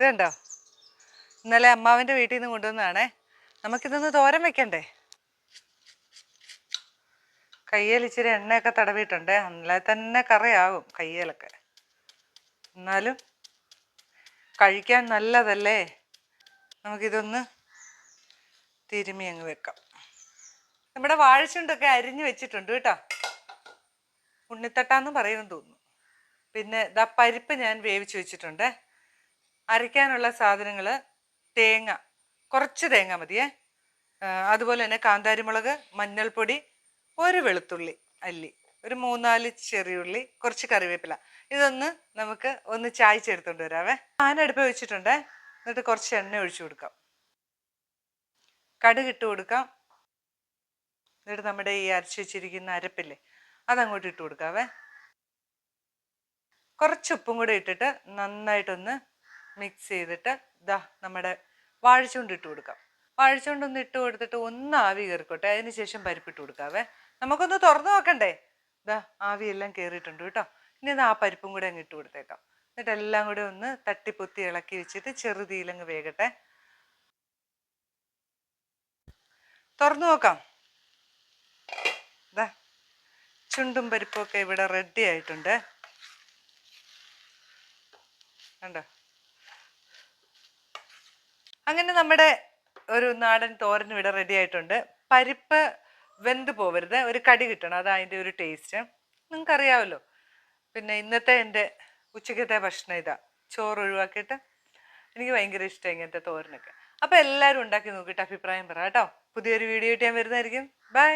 ഇത് കണ്ടോ ഇന്നലെ അമ്മാവിന്റെ വീട്ടിൽ നിന്ന് കൊണ്ടുവന്നതാണേ. നമുക്കിതൊന്ന് തോരൻ വെക്കണ്ടേ? കയ്യൽ ഇച്ചിരി എണ്ണയൊക്കെ തടവിയിട്ടുണ്ട്. അന്നലെ തന്നെ കറിയാകും കയ്യലൊക്കെ. എന്നാലും കഴിക്കാൻ നല്ലതല്ലേ? നമുക്കിതൊന്ന് തിരുമി അങ്ങ് വെക്കാം. നമ്മുടെ വാഴച്ചുണ്ടൊക്കെ അരിഞ്ഞു വെച്ചിട്ടുണ്ട് കേട്ടോ. ഉണ്ണിത്തട്ടാന്ന് പറയുമെന്ന് തോന്നുന്നു. പിന്നെ ദാ പരിപ്പ് ഞാൻ വേവിച്ച് വെച്ചിട്ടുണ്ട്. അരയ്ക്കാനുള്ള സാധനങ്ങൾ തേങ്ങ കുറച്ച് തേങ്ങ മതിയേ. അതുപോലെ തന്നെ കാന്താരിമുളക് മഞ്ഞൾപ്പൊടി ഒരു വെളുത്തുള്ളി അല്ലി ഒരു മൂന്നാൽ ചെറിയുള്ളി കുറച്ച് കറിവേപ്പില. ഇതൊന്ന് നമുക്ക് ഒന്ന് ചായ ചായച്ചെടുത്തോണ്ട് വരാവേ. പാൻ അടുപ്പ് വെച്ചിട്ടുണ്ട്. എന്നിട്ട് കുറച്ച് എണ്ണ ഒഴിച്ചു കൊടുക്കാം. കടുക് ഇട്ട് കൊടുക്കാം. എന്നിട്ട് നമ്മുടെ ഈ അരച്ച് വെച്ചിരിക്കുന്ന അരപ്പില്ലേ അതങ്ങോട്ട് ഇട്ട് കൊടുക്കാവേ. കുറച്ച് ഉപ്പും കൂടെ ഇട്ടിട്ട് നന്നായിട്ടൊന്ന് മിക്സ് ചെയ്തിട്ട് ഇതാ നമ്മുടെ വാഴച്ചുണ്ട് ഇട്ട് കൊടുക്കാം വാഴച്ചുകൊണ്ടൊന്ന് ഇട്ട് കൊടുത്തിട്ട് ഒന്ന് ആവി കയറിക്കോട്ടെ അതിന് ശേഷം പരിപ്പിട്ട് കൊടുക്കാവേ. നമുക്കൊന്ന് തുറന്നു നോക്കണ്ടേ? ഇതാ ആവിയെല്ലാം കയറിയിട്ടുണ്ട് കേട്ടോ. ഇനി ഇത് ആ പരിപ്പും കൂടെ അങ്ങ് ഇട്ട് കൊടുത്തേക്കാം. എന്നിട്ട് എല്ലാം കൂടെ ഒന്ന് തട്ടിപ്പൊത്തി ഇളക്കി വെച്ചിട്ട് ചെറുതീലങ്ങ് വേകട്ടെ. തുറന്നു നോക്കാം. ഇതാ ചുണ്ടും പരിപ്പും ഒക്കെ ഇവിടെ റെഡി ആയിട്ടുണ്ട്. കണ്ടോ? അങ്ങനെ നമ്മുടെ ഒരു നാടൻ തോരൻ ഇവിടെ റെഡി ആയിട്ടുണ്ട്. പരിപ്പ് വെന്ത് പോവരുത്. ഒരു കടി കിട്ടണം. അതാ അതിന്റെ ഒരു ടേസ്റ്റ് നിങ്ങൾക്കറിയാമല്ലോ പിന്നെ ഇന്നത്തെ എന്റെ ഉച്ചക്കത്തെ ഭക്ഷണം ഇതാ. ചോറ് ഒഴിവാക്കിയിട്ട് എനിക്ക് ഭയങ്കര ഇഷ്ടം ഇങ്ങനത്തെ തോരനൊക്കെ. അപ്പോൾ എല്ലാവരും ഉണ്ടാക്കി നോക്കിയിട്ട് അഭിപ്രായം പറ കേട്ടോ. പുതിയൊരു വീഡിയോ ഇട്ട് ഞാൻ വരുന്നതായിരിക്കും. ബൈ